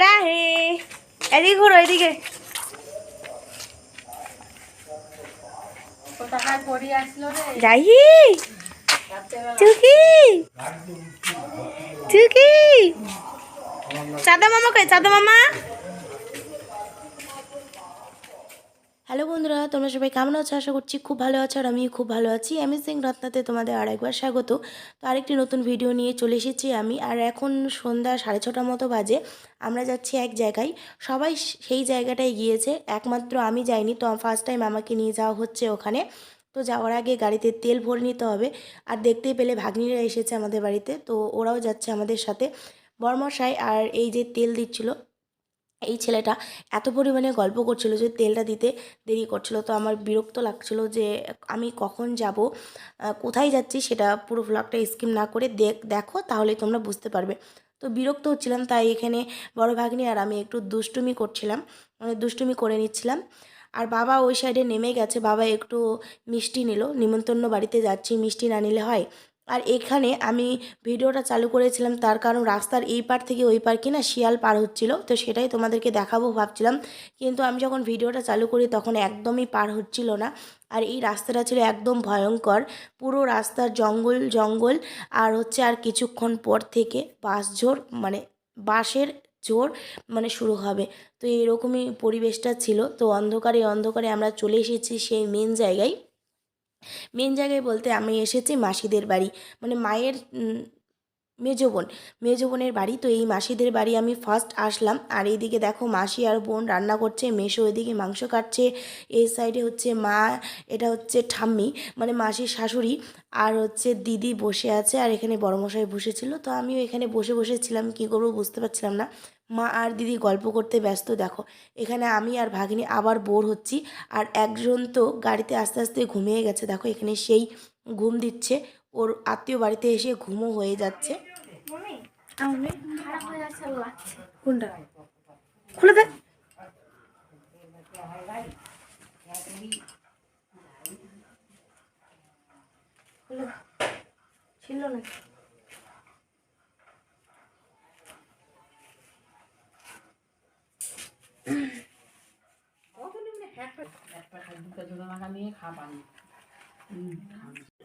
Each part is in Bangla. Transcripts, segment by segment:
রাহে। এদিকে ঘুরো এদিকে। যাই চুকি। চুকি। চাঁদা মামা কে চাঁদা মামা? হ্যালো বন্ধুরা, তোমরা সবাই কেমন আছো? আশা করছি খুব ভালো আছো আর আমি খুব ভালো আছি। সিং রত্নাতে তোমাদের আরেকবার স্বাগত। তো আরেকটি নতুন ভিডিও নিয়ে চলে এসেছি আমি। আর এখন সন্ধ্যা সাড়ে ছটার মতো বাজে। আমরা যাচ্ছি এক জায়গায়। সবাই সেই জায়গাটায় গিয়েছে। একমাত্র আমি যাইনি, তো ফার্স্ট টাইম আমাকে নিয়ে যাওয়া হচ্ছে ওখানে। তো যাওয়ার আগে গাড়িতে তেল ভরে নিতে হবে। আর দেখতেই পেলে ভাগ্নিরা এসেছে আমাদের বাড়িতে। তো ওরাও যাচ্ছে আমাদের সাথে। বর্মশাই আর এই যে তেল দিচ্ছিল এই ছেলেটা এত পরিমাণে গল্প করছিল যে তেলটা দিতে দেরি করছিল। তো আমার বিরক্ত লাগছিল যে আমি কখন যাব কোথায় যাচ্ছি সেটা পুরো ভ্লগটা স্কিম না করে দেখ, দেখো তাহলে তোমরা বুঝতে পারবে। তো বিরক্ত হচ্ছিলাম তাই এখানে বড় ভাগ্নি আর আমি একটু দুষ্টুমি করছিলাম মানে দুষ্টুমি করে নিচ্ছিলাম। আর বাবা ওই সাইডে নেমে গেছে, বাবা একটু মিষ্টি নিল, নিমন্ত্রণ বাড়িতে যাচ্ছি, মিষ্টি না নিলে হয়? আর এখানে আমি ভিডিওটা চালু করেছিলাম, তার কারণ রাস্তার এই পার থেকে ওই পার কিনা শিয়াল পার হচ্ছিল, তো সেটাই তোমাদেরকে দেখাবো ভাবছিলাম। কিন্তু আমি যখন ভিডিওটা চালু করি তখন একদমই পার হচ্ছিল না, আর এই রাস্তাটা ছিল একদম ভয়ঙ্কর। পুরো রাস্তার জঙ্গল জঙ্গল, আর হচ্ছে আর কিছুক্ষণ পর থেকে বাস ঝোর মানে বাসের জোর মানে শুরু হবে। তো এরকমই পরিবেশটা ছিল, তো অন্ধকারে অন্ধকারে আমরা চলে এসেছি সেই মেন জায়গায়। মেন জায়গায় বলতে আমি এসেছি মাসিদের বাড়ি। মানে মায়ের মেজো বোন। মেজো বোনের বাড়ি। তো এই মাসিদের বাড়ি আমি ফার্স্ট আসলাম। আর এইদিকে দেখো মাসি আর বোন রান্না করছে মেশো এদিকে মাংস কাটছে। এই সাইডে হচ্ছে মা, এটা হচ্ছে ঠাম্মি। মানে মাসির শাশুড়ি। আর হচ্ছে দিদি বসে আছে আর এখানে বড়মশাই বসেছিল। তো আমিও এখানে বসে বসেছিলাম কী করব বুঝতে পারছিলাম না। মা আর দিদি গল্প করতে ব্যস্ত দেখো। এখানে আমি আর ভাগিনী আবার বোর হচ্ছি আর একজন তো গাড়িতে আস্তে আস্তে ঘুমিয়ে গেছে। দেখো এখানে সেই ঘুম দিচ্ছে। ওর আত্মীয় বাড়িতে এসে ঘুমও হয়ে যাচ্ছে। কোনটা? খুলে ছিল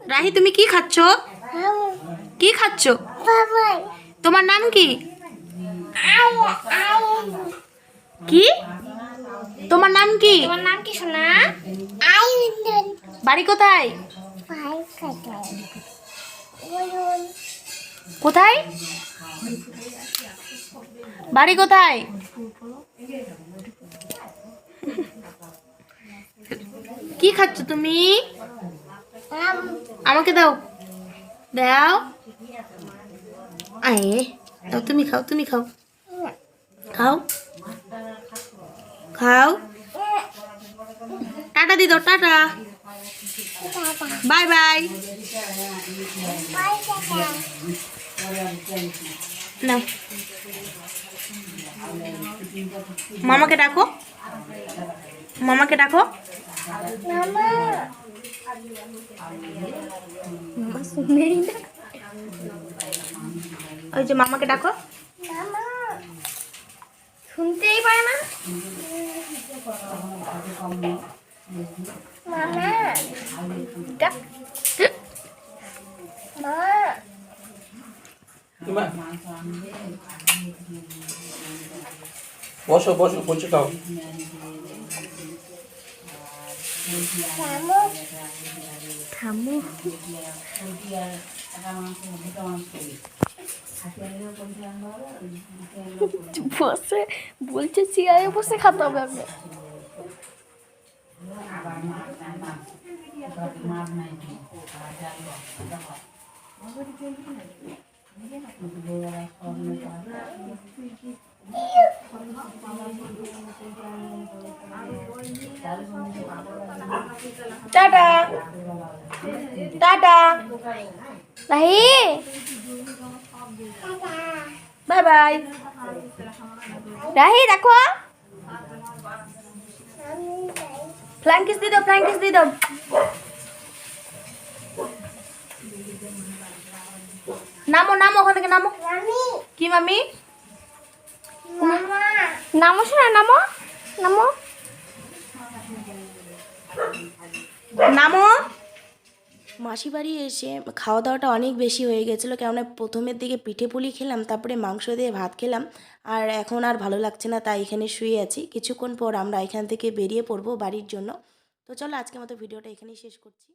রাহি তুমি কি খাচ্ছ? কি খাচ্ছ? তোমার নাম কি? কি? তোমার নাম কি? তোমার নাম কি সোনা? বাড়ি কোথায়? কোথায়? বাড়ি কোথায়? কি খাচ্ছ তুমি? আমাকে দাও। দাও। আয়ে দাও তুমি খাও তুমি খাও। খাও। খাও। টাটা দি দাও টাটা। Bye bye. নাও। মামাকে ডাকো। মামাকে ডাকো। ওই যে মামাকে ডাকো। শুনতেই পায় না। বসো বসো বলছো খাও বসে বলছে চেয়ারে বসে খেতে হবে আমি tata tata Rahi bye bye Rahi দেখো ফ্ল্যাঙ্ক কিস দিয়ে দাও ফ্ল্যাঙ্ক কিস দিয়ে দাও নামো নামো ওখান থেকে নামো। কি মামি। নামো শোনা নামো নামো। নামো। মাসি বাড়ি এসে খাওয়া দাওয়াটা অনেক বেশি হয়ে গেছিল। কেননা প্রথমের দিকে পিঠে পুলি খেলাম, তারপরে মাংস দিয়ে ভাত খেলাম। আর এখন আর ভালো লাগছে না, তাই এখানে শুয়ে আছি। কিছুক্ষণ পর আমরা এখান থেকে বেরিয়ে পড়ব বাড়ির জন্য। তো চলো আজকে মতো ভিডিওটা এখানেই শেষ করছি।